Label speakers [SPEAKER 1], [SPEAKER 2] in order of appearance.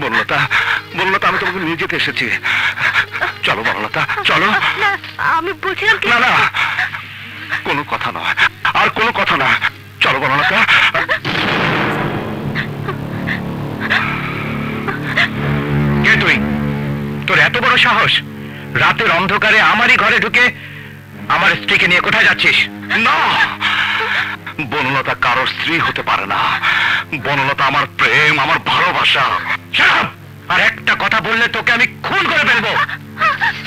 [SPEAKER 1] বলতে এসেছি। চলো বনলতা চলো।
[SPEAKER 2] না আমি বলছিলাম
[SPEAKER 1] না না কোনো কথা নয় আর কোনো কথা না। চলো বনলতা কে তুই? তোর এত বড় সাহস? রাতের অন্ধকারে আমারই ঘরে ঢুকে আমার স্ত্রীকে নিয়ে কোথায় যাচ্ছিস? না বনলতা কারোর স্ত্রী হতে পারে না। বনলতা আমার প্রেম আমার ভালোবাসা! আর একটা কথা বললে তোকে আমি খুন করে ফেলব।